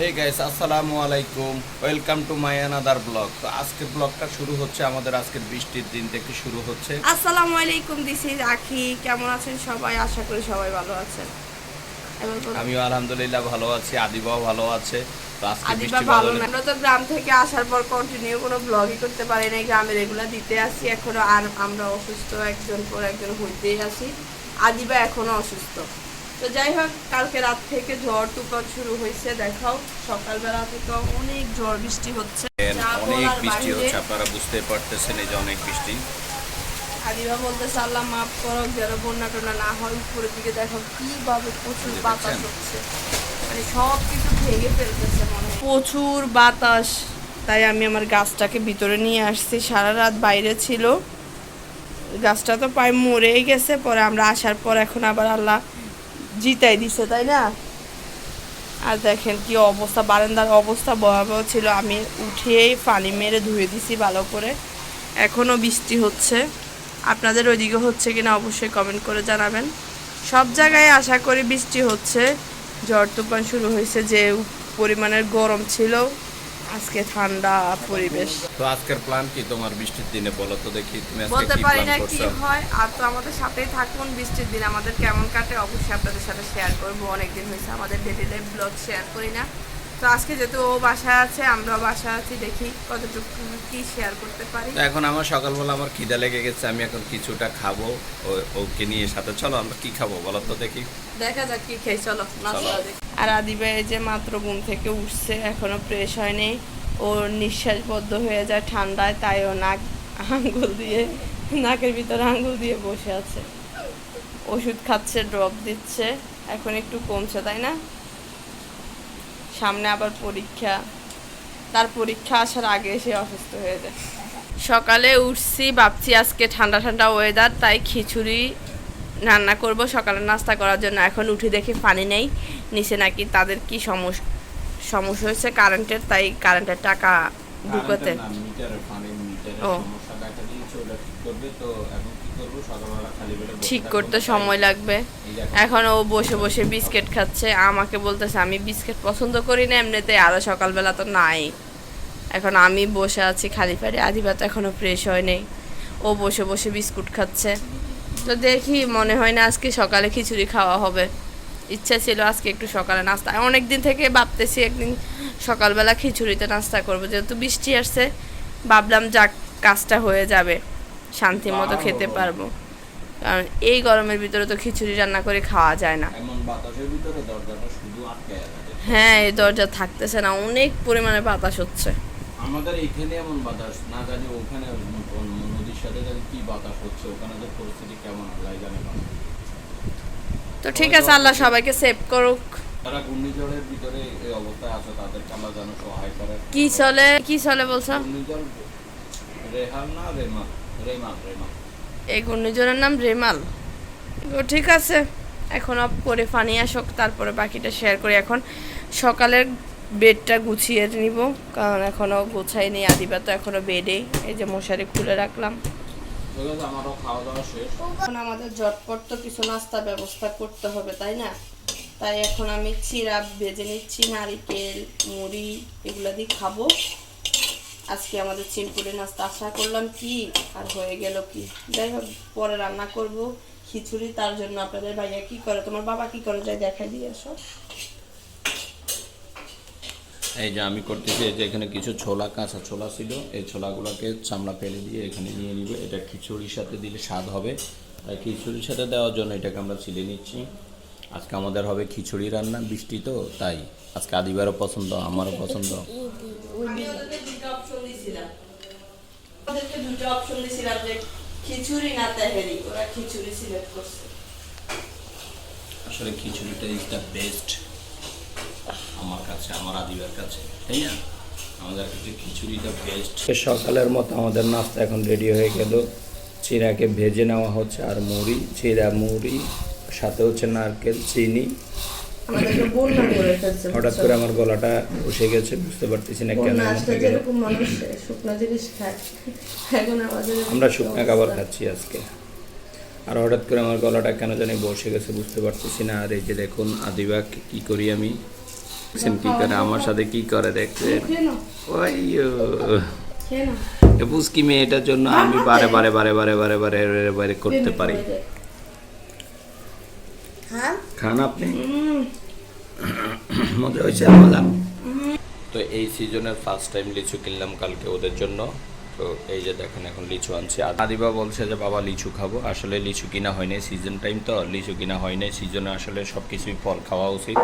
হে guys আসসালামু আলাইকুম। Welcome to my another blog তো আজকের ব্লগটা শুরু হচ্ছে আমাদের আজকের বৃষ্টির দিন থেকে শুরু হচ্ছে। আসসালামু আলাইকুম দিস ইজ আখি কেমন আছেন সবাই? আশা করি সবাই ভালো আছেন। আমিও আলহামদুলিল্লাহ ভালো আছি আদিবাও ভালো আছে। তো আজকে বৃষ্টি ভালো না। আমরা তো গ্রাম থেকে আসার পর কন্টিনিউ কোনো ব্লগই করতে পারি না গ্রামে রেগুলার দিতে আসি এখনও আর আমরা অসুস্থ একজন পর একজন হইতেই আসি। আদিবা এখনও অসুস্থ। তো যাই হোক কালকে রাত থেকে ঝড় তুফান শুরু হয়েছে দেখাও। সকালবেলা থেকে অনেক ঝড় বৃষ্টি হচ্ছে। অনেক বৃষ্টি হচ্ছে আপনারা বুঝতে পারতেছেন এই যে অনেক বৃষ্টি। আদিবা বলতেছে আল্লাহ মাফ করো যেন বন্যা টন্যা না হয় উপরের দিকে দেখো কীভাবে প্রচুর বাতাস হচ্ছে। মানে সব কিছু ভেঙে ফেলতেছে মনে প্রচুর বাতাস। তাই আমি আমার গাছটাকে ভিতরে নিয়ে আসছি। সারা রাত বাইরে ছিল। গাছটা তো প্রায় মরেই গেছে। পরে আমরা আসার পর এখন আবার আল্লাহ জিতাই দিছে, তাই না? আর দেখেন কি অবস্থা, বারান্দার অবস্থা ভয়াবহ ছিল। আমি উঠিয়েই পানি মেরে ধুয়ে দিছি ভালো করে। এখনও বৃষ্টি হচ্ছে। আপনাদের ওইদিকে হচ্ছে কিনা অবশ্যই কমেন্ট করে জানাবেন। সব জায়গায় আশা করি বৃষ্টি হচ্ছে। ঝড় তুফান শুরু হয়েছে, যে পরিমাণের গরম ছিল। আজকে ঠান্ডা পরিবেশ। তো আজকের প্ল্যান কি? তোমার বৃষ্টির দিনে বলো তো দেখি তুমি আজকে বলতে পারি না কি হয় আর তো আমাদের সাথেই থাকুন বৃষ্টির দিন। আমাদের কেমন কাটে অবশ্যই আপনাদের সাথে শেয়ার করব। অনেকদিন হয়েছে আমাদের ডেলি লাইফ ব্লগ শেয়ার করি না। তো আজকে যেহেতু ও বাসায় আছে আমরাও বাসায় আছি দেখি কতটুকু কি শেয়ার করতে পারি। তো এখন আমার সকালবেলা আমার খিদা লেগে গেছে আমি এখন কিছুটা খাব ও- ওকে নিয়ে সাথে। চলো আমরা কি খাব বলো তো দেখি। দেখা যাক কি খেয়ে চলো নাস্তা চলো। দেখি। আর আদিবা এই যে মাত্র ঘুম থেকে উঠছে, এখনও ফ্রেশ হয়নি। ওর নিঃশ্বাসবদ্ধ হয়ে যায় ঠান্ডায়, তাই ও নাক আঙ্গুল দিয়ে, নাকের ভিতরে আঙ্গুল দিয়ে বসে আছে। ওষুধ খাচ্ছে ড্রপ দিচ্ছে, এখন একটু কমছে, তাই না? সামনে আবার পরীক্ষা। তার পরীক্ষা আসার আগে সে অসুস্থ হয়ে যায়। সকালে উঠছি, ভাবছি আজকে ঠান্ডা ঠান্ডা ওয়েদার তাই খিচুড়ি রান্না করব সকালে নাস্তা করার জন্য। এখন উঠে দেখি পানি নেই নিচে নাকি তাদের কি সমস্যা সমস্যা হয়েছে কারেন্টের তাই কারেন্টের টাকা ঢুকাতে। ও। ঠিক করতে সময় লাগবে। এখন ও বসে বসে বিস্কিট খাচ্ছে আমাকে বলতেছে আমি বিস্কিট পছন্দ করি না এমনিতে আরও সকালবেলা তো নাই। এখন আমি বসে আছি খালি পাড়ে আধিপাত এখনও ফ্রেশ হয় নেই ও বসে বসে বিস্কুট খাচ্ছে। তো দেখি মনে হয় না আজকে সকালে খিচুড়ি খাওয়া হবে। ইচ্ছা ছিল আজকে একটু সকালে নাস্তা। অনেক দিন থেকে ভাবতেছি একদিন সকালবেলা খিচুড়িতে নাস্তা করব। যেহেতু বৃষ্টি আসছে ভাবলাম যাক কাজটা হয়ে যাবে। শান্তি মতো খেতে পারব। কারণ এই গরমের ভিতরে তো খিচুড়ি রান্না করে খাওয়া যায় না। হ্যাঁ এই দরজা থাকতেছে না অনেক পরিমাণে বাতাস হচ্ছে। আমাদের এখানে এমন বাতাস না জানি ওখানে সাথে কি বাতাস হচ্ছে? ওখানে যে পরিস্থিতি কেমন? আল্লাহ জানে তো ঠিক আছে আল্লাহ সবাইকে সেভ করুক। তারা ঘূর্ণিঝড়ের ভিতরে এই অবস্থায় আছে তাদেরকে আল্লাহ যেন সহায় করে। কি চলে? কি চলে বলছো? ঘূর্ণিঝড় রেহাল না রেমাল? রেমাল রেমাল। এই ঘূর্ণিঝড়ের নাম রেমাল। তো ঠিক আছে এখন অফ করে ফানি আসুক তারপরে বাকিটা শেয়ার করি। এখন সকালের বেডটা গুছিয়ে নিব, কারণ এখনও গোছাইনি, আদিবা তো এখনও বেডেই এই যে মশারি খুলে রাখলাম। এখন আমাদের ঝটপট তো কিছু নাস্তা ব্যবস্থা করতে হবে, তাই না? তাই এখন আমি চিরা ভেজে নিচ্ছি, নারিকেল, মুড়ি, এগুলো দিয়ে খাব। আজকে আমাদের সিম্পুলের নাস্তা, আশা করলাম কি? আর হয়ে গেল কি? যাই হোক, পরে রান্না করব। খিচুড়ি, তার জন্য আপনাদের ভাইয়া কি করে, তোমার বাবা কি করে যায় দেখাই দিয়ে আসো। এই যে আমি করতেছি, এই যে এখানে কিছু ছোলা কাঁচা ছোলা ছিল, এই ছোলাগুলোকে চামড়া ফেলে দিয়ে এখানে নিয়ে নিবে। এটা খিচুড়ির সাথে দিলে স্বাদ হবে। তাই খিচুড়ির সাথে দেওয়ার জন্য এটাকে আমরা ছিলে নিচ্ছি। আজকে আমাদের হবে খিচুড়ি রান্না, বৃষ্টি তো, তাই। আজকে আদিবারও পছন্দ, আমারও পছন্দ। আসলে খিচুড়িটা ইজ দ্য বেস্ট কাছে আমার আদিবার কাছে তাই না? আমাদের কাছে খিচুড়িটা বেস্ট সকালের মতো আমাদের নাস্তা এখন রেডি হয়ে গেল। চিরাকে ভেজে নেওয়া হচ্ছে আর মুড়ি চিরা মুড়ি সাথে হচ্ছে নারকেল চিনি। হঠাৎ করে আমার গলাটা বসে গেছে বুঝতে পারতেছি না কেন আমরা শুকনা খাবার খাচ্ছি আজকে। আর হঠাৎ করে আমার গলাটা কেন জানি বসে গেছে বুঝতে পারতেছি না। আর এই যে দেখুন আদিবা কি করি আমি? কি করে? আমার সাথে কি করে দেখতে? পুস্কি মেয়েটার জন্য আমি বারে বারে বারে বারে বারে বারে বারে করতে পারি? খান আপনি? মজা হয়েছে আমার তো এই সিজনের ফার্স্ট টাইম লিচু কিনলাম কালকে ওদের জন্য। তো এই যে দেখেন এখন লিচু আনছে। আদিবা বলছে যে বাবা লিচু খাব। আসলে লিচু কিনা হয়নি সিজন টাইম তো লিচু কিনা হয়নি সিজনে আসলে সব কিছুই ফল খাওয়া উচিত।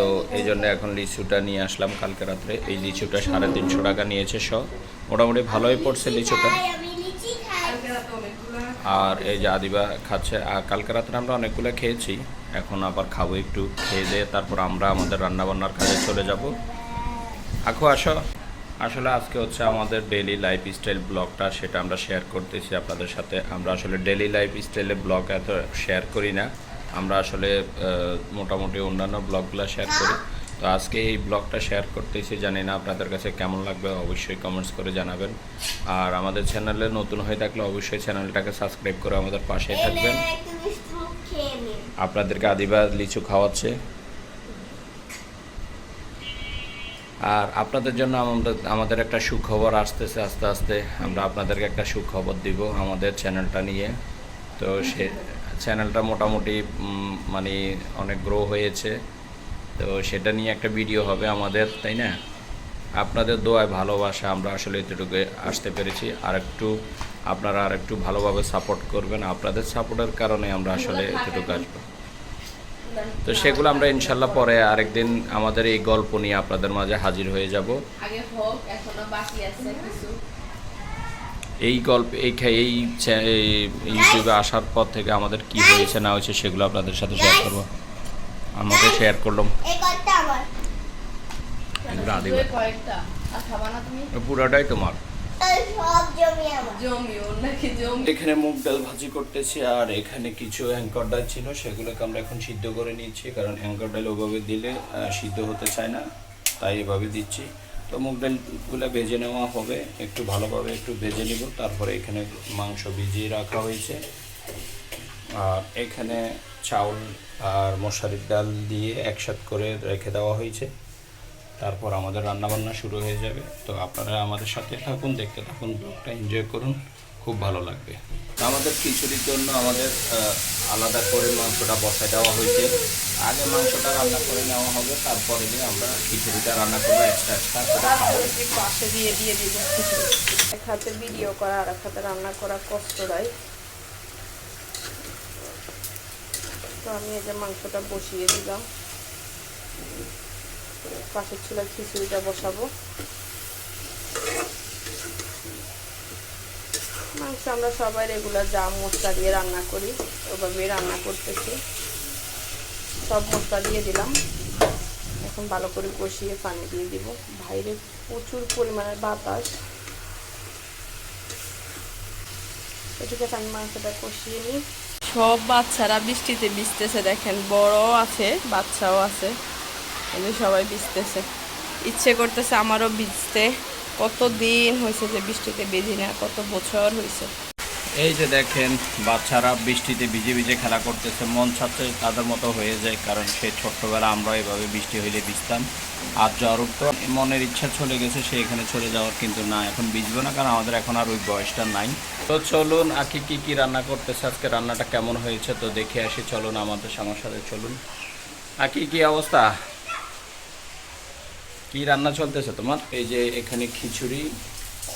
তো এই জন্য এখন লিচুটা নিয়ে আসলাম কালকে রাত্রে। এই লিচুটা সাড়ে তিনশো টাকা নিয়েছে সব মোটামুটি ভালোই পড়ছে লিচুটা। আর এই যে আদিবা খাচ্ছে। আর কালকে রাত্রে আমরা অনেকগুলো খেয়েছি। এখন আবার খাব একটু খেয়ে দিয়ে তারপর আমরা আমাদের রান্নাবান্নার কাজে চলে যাব। আখো, আসো। আসলে আজকে হচ্ছে আমাদের ডেলি লাইফ স্টাইল ব্লগটা সেটা আমরা শেয়ার করতেছি আপনাদের সাথে। আমরা আসলে ডেলি লাইফ স্টাইলের ব্লগ এত শেয়ার করি না। আমরা আসলে মোটামুটি অন্যান্য ব্লগগুলো শেয়ার করি। তো আজকে এই ব্লগটা শেয়ার করতেছি জানি না আপনাদের কাছে কেমন লাগবে অবশ্যই কমেন্টস করে জানাবেন। আর আমাদের চ্যানেলে নতুন হয়ে থাকলে অবশ্যই চ্যানেলটাকে সাবস্ক্রাইব করে আমাদের পাশেই থাকবেন। আপনাদেরকে আদিবা লিচু খাওয়াচ্ছে। আর আপনাদের জন্য আমাদের আমাদের একটা সুখবর আসতেছে আস্তে আস্তে। আমরা আপনাদেরকে একটা সুখবর দিব আমাদের চ্যানেলটা নিয়ে। তো সে চ্যানেলটা মোটামুটি মানে অনেক গ্রো হয়েছে। তো সেটা নিয়ে একটা ভিডিও হবে আমাদের, তাই না? আপনাদের দোয়ায় ভালোবাসা, আমরা আসলে এতটুকু আসতে পেরেছি। আর একটু আপনারা আর একটু ভালোভাবে সাপোর্ট করবেন। আপনাদের সাপোর্টের কারণে আমরা আসলে এতটুকু আসব। তো সেগুলো আমরা ইনশাল্লাহ পরে আরেকদিন আমাদের এই গল্প নিয়ে আপনাদের মাঝে হাজির হয়ে যাব। আগে হোক, এখনও বাকি আছে কিছু। এই গল্প এই এই এই ইউটিউবে আসার পর থেকে আমাদের কি হয়েছে না হয়েছে সেগুলো আপনাদের সাথে শেয়ার করব। আমাকে শেয়ার করলাম। পুরোটাই তোমার। এই সব জমি আমার। জমি ওর নাকি জমি? এখানে মুগ ডাল ভাজি করতেছি আর এখানে কিছু অ্যাঙ্কর ডাল ছিল সেগুলোকে আমরা এখন সিদ্ধ করে নিচ্ছি কারণ অ্যাঙ্কর ডাল ওভাবে দিলে সিদ্ধ হতে চায় না তাই এভাবে দিচ্ছি। তো মুগ ডালগুলো ভেজে নেওয়া হবে। একটু ভালোভাবে একটু ভেজে নিব। তারপরে এখানে মাংস ভিজিয়ে রাখা হয়েছে। আর এখানে চাউল আর মশারির ডাল দিয়ে একসাথ করে রেখে দেওয়া হয়েছে। তারপর আমাদের রান্নাবান্না শুরু হয়ে যাবে। তো আপনারা আমাদের সাথে থাকুন, দেখতে থাকুন, ব্লগটা এনজয় করুন। খুব ভালো লাগবে। আমাদের খিচুড়ির জন্য আমাদের আলাদা করে মাংসটা বসায় দেওয়া হয়েছে। আগে মাংসটা রান্না করে নেওয়া হবে, তারপরে দিয়ে আমরা খিচুড়িটা রান্না করব এক্সট্রা এক্সট্রা পাশে দিয়ে দিয়ে দিব। এক হাতে ভিডিও করা আর এক হাতে রান্না করা কষ্ট তো আমি এই যে মাংসটা বসিয়ে দিলাম। পাশের চুলার খিচুড়িটা বসাবো। মাংস আমরা সবাই রেগুলার যা মশলা দিয়ে রান্না করি, ওভাবেই রান্না করতেছি। সব মশলা দিয়ে দিলাম। এখন ভালো করে কষিয়ে পানি দিয়ে দিব। বাইরে প্রচুর পরিমাণের বাতাস। এদিকে আমি মাংসটা কষিয়ে নিই। সব বাচ্চারা বৃষ্টিতে ভিজতেছে দেখেন বড় আছে, বাচ্চাও আছে। এদের সবাই ভিজতেছে। ইচ্ছে করতেছে আমারও ভিজতে। কত দিন হয়েছে যে বৃষ্টিতে ভিজি না, কত বছর হয়েছে? এই যে দেখেন, বাচ্চারা বৃষ্টিতে ভিজে ভিজে খেলা করতেছে, মন ছাড়তে তাদের মতো হয়ে যায়, কারণ সে ছোট্টবেলা আমরা এভাবে বৃষ্টি হইলে ভিজতাম। আর জরুর তো মনের ইচ্ছা চলে গেছে, সে এখানে চলে যাওয়ার কিন্তু না, এখন ভিজবো না, কারণ আমাদের এখন আর ওই বয়সটা নাই। তো চলুন, আকি কি কি রান্না করতেছে, আজকে রান্নাটা কেমন হয়েছে তো দেখে আসি, চলুন আমাদের সাথে চলুন। আকি কি অবস্থা? কি রান্না চলতেছে তোমার? এই যে এখানে খিচুড়ি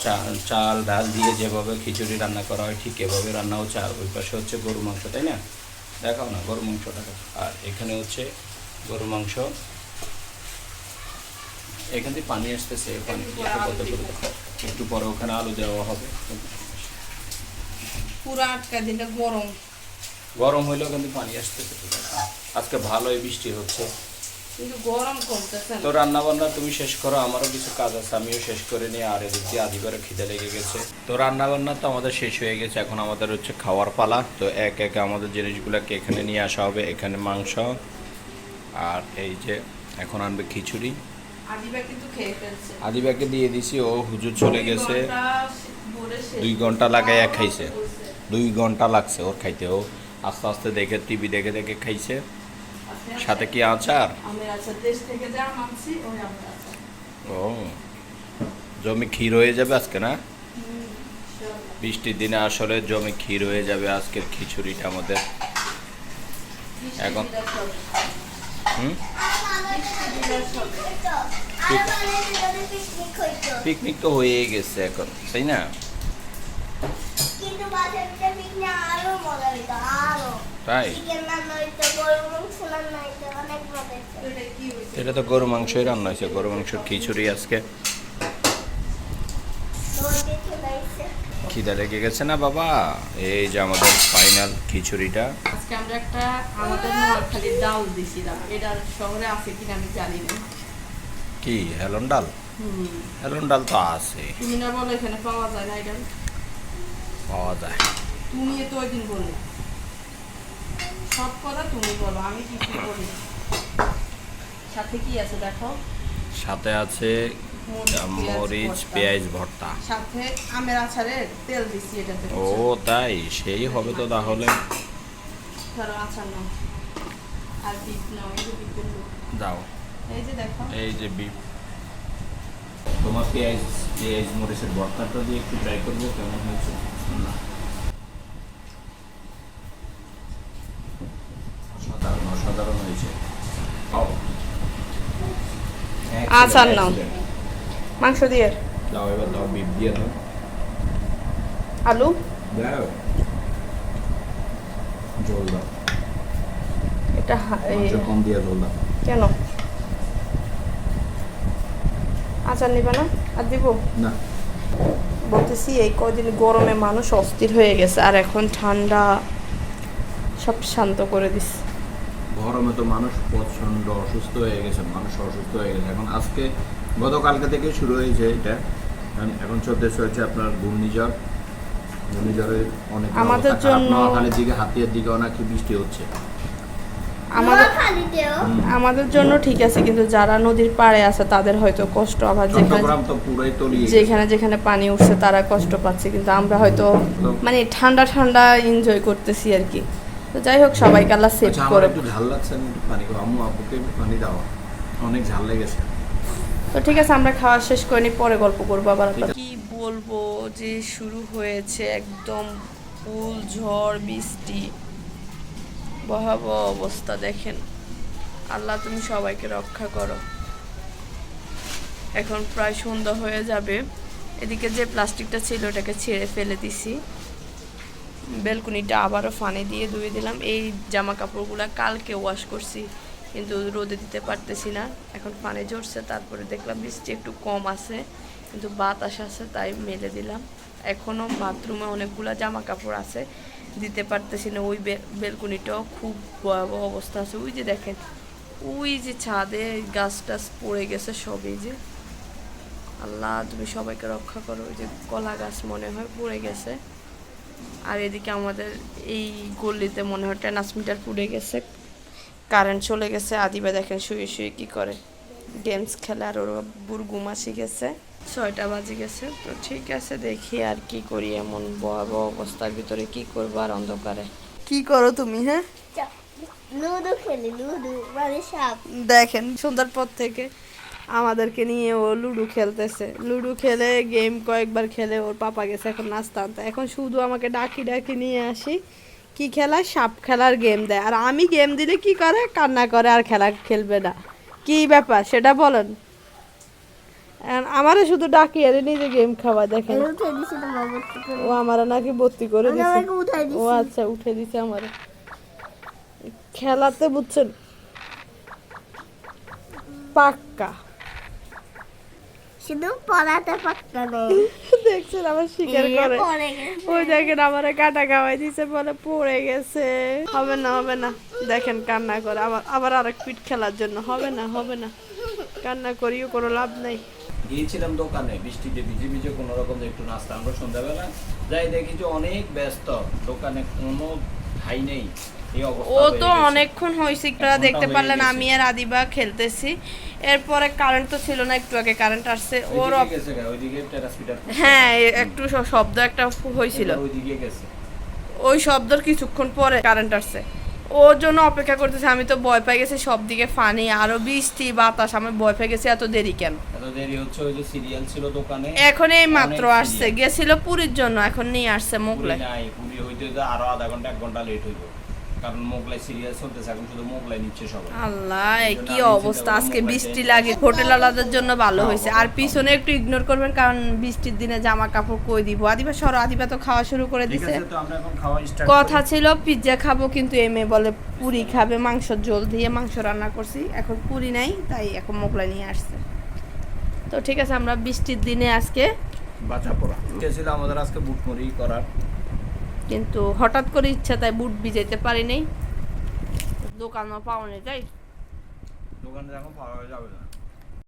চাল চাল ডাল দিয়ে যেভাবে খিচুড়ি রান্না করা হয় ঠিক এভাবে রান্না হচ্ছে। আর ওই পাশে হচ্ছে গরু মাংস তাই না? দেখাও না গরু মাংসটা। আর এখানে হচ্ছে গরু মাংস। এখান থেকে পানি আসতেছে পানি একটু পরে ওখানে আলু দেওয়া হবে। পুরো আটকা দিলে গরম। গরম হইলেও কিন্তু পানি আসতেছে। আজকে ভালোই বৃষ্টি হচ্ছে। কিন্তু গরম কমতেছে তো রান্না বান্না তুমি শেষ করো আমারও কিছু কাজ আছে আমিও শেষ করে নিই আর এদিক দিয়ে আদিবারে খিদে লেগে গেছে। তো রান্না বান্না তো আমাদের শেষ হয়ে গেছে এখন আমাদের হচ্ছে খাওয়ার পালা। তো এক এক আমাদের জিনিসগুলোকে এখানে নিয়ে আসা হবে এখানে মাংস আর এই যে এখন আনবে খিচুড়ি। আদিবাকে দিয়ে দিছি ও হুজুর চলে গেছে। দুই ঘণ্টা লাগাইয়া। খাইছে। দুই ঘণ্টা লাগছে ওর খাইতে ও আস্তে আস্তে দেখে টিভি দেখে দেখে খাইছে। সাথে কি আচার? আমের আচার। ও জমি ক্ষীর হয়ে যাবে আজকে না? বৃষ্টির দিনে আসলে জমি ক্ষীর হয়ে যাবে আজকের খিচুড়িটা আমাদের। এখন- হুম? পিকনিক তো হয়েই গেছে এখন তাই না? কিন্তু বাসার পিকনিক আরও মজা হইতো আরও। তাই? এটা কি হয়েছে এটা তো গরু মাংসই রান্না হয়েছে। গরু মাংসের খিচুড়ি আজকে। খিদা লেগে গেছে না বাবা? এই যে আমাদের ফাইনাল খিচুড়িটা। আজকে আমরা একটা আমাদের নোয়াখালীর ডাল দিছিলাম। এটা শহরে আছে কিনা আমি জানি না। কি হেলন ডাল? হেলন ডাল তো আছে। তুমি না বলো এখানে পাওয়া যায় না এটা? পাওয়া যায়। তুমি তো ওই দিন বললে। সব কথা তুমি বলো আমি কিছু না। সাথে কি আছে দেখো? সাথে আছে মরিচ পেঁয়াজ ভর্তা। সাথে আমের আচারের তেল দিচ্ছি এটাতে। ও তাই? সেই হবে তো তাহলে। ধরো আচার নাও। আর বিট নাও এই যে লোক দাও। এই যে দেখো। এই যে বিপ তোমার পেঁয়াজ পেঁয়াজ মরিচের ভর্তাটা দিয়ে একটু ট্রাই করব কেমন হয়েছে? না। আচার নাও। মাংস দিয়ে। দাও এবার দাও বিপ দিয়ে দাও আলু? দাও জল দাও। এটা কম দিয়ে জল দাও। কেন? আচার নিবে না? আর দিব? না। বলতেছি এই কদিন গরমে মানুষ অস্থির হয়ে গেছে আর এখন ঠান্ডা সব শান্ত করে দিস গরমে তো মানুষ প্রচণ্ড অসুস্থ হয়ে গেছে মানুষ অসুস্থ হয়ে গেছে। এখন আজকে গতকালকে থেকে শুরু হয়েছে এটা। এখন- এখন চলতে চলছে আপনার ঘূর্ণিঝড়। ঘূর্ণিঝড়ে অনেক আমাদের জন্য- নোয়াখালীর দিকে হাতিয়ার দিকে অনেক বৃষ্টি হচ্ছে। আমাদের আমাদের জন্য ঠিক আছে কিন্তু যারা নদীর পাড়ে আছে তাদের হয়তো কষ্ট আবার। যেখানে যেখানে পানি উঠছে তারা কষ্ট পাচ্ছে। কিন্তু আমরা হয়তো মানে ঠান্ডা ঠান্ডা এনজয় করতেছি আর কি। তো যাই হোক সবাইকে আল্লাহ সেভ আচ্ছা, আমার করে একটু ঝাল লাগছে একটু পানি আম্মু আপুকে পানি দাও। অনেক ঝাল লেগেছে। তো ঠিক আছে আমরা খাওয়া শেষ করে নি পরে গল্প করব আবার কি বলব যে শুরু হয়েছে একদম ফুল ঝড় বৃষ্টি। ভয়াবহ অবস্থা দেখেন। আল্লাহ তুমি সবাইকে রক্ষা করো। এখন প্রায় সন্ধ্যা হয়ে যাবে। এদিকে যে প্লাস্টিকটা ছিল ওটাকে ছেড়ে ফেলে দিছি। বেলকুনিটা আবারও ফানে দিয়ে ধুয়ে দিলাম। এই জামা কাপড়গুলো কালকে ওয়াশ করছি, কিন্তু রোদে দিতে পারতেছি না। এখন ফানে ঝরছে, তারপরে দেখলাম বৃষ্টি একটু কম আছে, কিন্তু বাতাস আছে, তাই মেলে দিলাম। এখনও বাথরুমে অনেকগুলো জামা কাপড় আছে, দিতে পারতেছি না। ওই বেলকুনিটাও খুব ভয়াবহ অবস্থা আছে। ওই যে দেখেন, ওই যে ছাদে গাছ টাছ পড়ে গেছে সবই যে। আল্লাহ, তুমি সবাইকে রক্ষা করো। ওই যে কলা গাছ মনে হয় পড়ে গেছে। আর এদিকে আমাদের এই গল্লিতে মনে হয় ট্রান্সমিটার পুড়ে গেছে কারেন্ট চলে গেছে। আদিবা দেখেন শুয়ে শুয়ে কি করে গেমস খেলে আর ওর বুর ঘুমাসি গেছে। ছয়টা বাজে গেছে তো ঠিক আছে দেখি আর কি করি এমন ভয়াবহ অবস্থার ভিতরে কি করব আর অন্ধকারে। কি করো তুমি হ্যাঁ? লুডো খেলি লুডো মানে দেখেন সন্ধ্যার পর থেকে আমাদেরকে নিয়ে ও লুডো খেলতেছে। লুডো খেলে গেম কয়েকবার খেলে ওর পাপা গেছে এখন নাস্তা আনতে। এখন শুধু আমাকে ডাকি ডাকি নিয়ে আসি। কি খেলা? সাপ খেলার গেম দেয়। আর আমি গেম দিলে কি করে? কান্না করে আর খেলা খেলবে না। কি ব্যাপার? সেটা বলেন। আমারে শুধু ডাকি আর নিজে গেম খাওয়া দেখেন। ও আমার নাকি ভর্তি করে দিছে। ও আচ্ছা উঠে দিছে আমারে। খেলাতে বুঝছেন পাক্কা। শুধু পড়াতে পারতো না দেখছেন আমার এ করে। ওই দেখেন আমারে কাটা খাওয়াই দিছে বলে পড়ে গেছে। হবে না হবে না। দেখেন কান্না করে। আবার আবার আরেক পিঠ খেলার জন্য। হবে না হবে না। কান্না করিও কোনো লাভ নাই। গিয়েছিলাম দোকানে বৃষ্টিতে ভিজে ভিজে কোনো রকম একটু নাস্তা। আমরা সন্ধ্যাবেলা যাই দেখি যে অনেক ব্যস্ত। দোকানে কোনো ঠাই নেই। ও তো অনেকক্ষণ হয়েছে ঘণ্টা দেখতে পারলেন আমি আর আদিবা খেলতেছি। এরপরে কারেন্ট তো ছিল না একটু আগে কারেন্ট আসছে। ওর হ্যাঁ একটু শব্দ একটা হয়েছিল। ওইদিকে গেছে। ওই শব্দর কিছুক্ষণ পরে কারেন্ট আসছে। ওর জন্য অপেক্ষা করতেছে আমি তো ভয় পেয়ে গেছি সব দিকে ফানি আরও বৃষ্টি বাতাস আমি ভয় পেয়ে গেছি এত দেরি কেন? এত দেরি হচ্ছে ওই যে সিরিয়াল ছিল দোকানে। এখন এই মাত্র আসছে। গেছিল পুরীর জন্য এখন নিয়ে আসছে পুরি মোগলাই হইতে হইতে আরও আধা ঘণ্টা এক ঘণ্টা লেট হইব। কারণ মোগলাই সিরিয়াল চলতেছে এখন শুধু মোগলাই নিচ্ছে সবাই। আল্লাহ কি অবস্থা? আজকে বৃষ্টি লাগে হোটেল আলাদার জন্য ভালো হ্যাঁ, হয়েছে। আর পিছনে একটু ইগনোর করবেন কারণ বৃষ্টির দিনে জামা কাপড় কই দিব? আদিবা সর আদিবা তো খাওয়া শুরু করে দিছে। কথা ছিল পিৎজা খাব কিন্তু এমএ বলে পুরি খাবে মাংস জল দিয়ে মাংস রান্না করছি। এখন পুরি নাই তাই এখন মোগলাই নিয়ে আসছে। তো ঠিক আছে আমরা বৃষ্টির দিনে আজকে বাঁচা পড়া। ছিল আমাদের আজকে করার। কিন্তু হঠাৎ করে ইচ্ছা তাই বুট ভিজাইতে পারি নাই। দোকানও পাওয়া তাই? দোকানে এখন পাওয়া যাবে না।